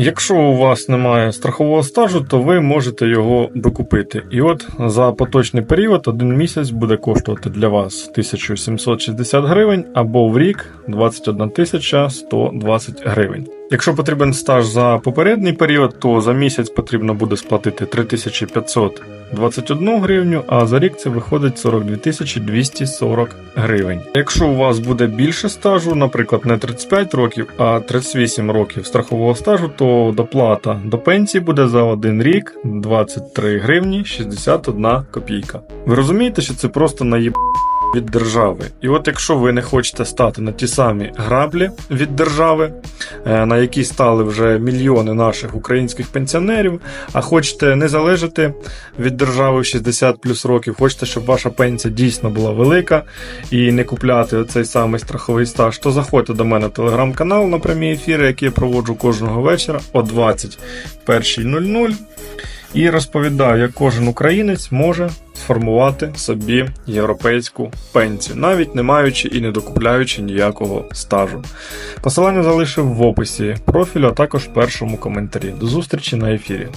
Якщо у вас немає страхового стажу, то ви можете його докупити. І от за поточний період один місяць буде коштувати для вас 1760 гривень або в рік 21 120 гривень. Якщо потрібен стаж за попередній період, то за місяць потрібно буде сплатити 3521 гривню, а за рік це виходить 42 240 гривень. Якщо у вас буде більше стажу, наприклад, не 35 років, а 38 років страхового стажу, то доплата до пенсії буде за один рік 23 гривні 61 копійка. Ви розумієте, що це просто наїб від держави. І от якщо ви не хочете стати на ті самі граблі від держави, е, на які стали вже мільйони наших українських пенсіонерів, а хочете не залежати від держави в 60 плюс років, хочете, щоб ваша пенсія дійсно була велика і не купляти цей самий страховий стаж, то заходьте до мене в телеграм-канал на прямі ефіри, які я проводжу кожного вечора о 21.00 і розповідаю, як кожен українець може сформувати собі європейську пенсію, навіть не маючи і не докупляючи ніякого стажу. Посилання залишив в описі профілю, а також в першому коментарі. До зустрічі на ефірі.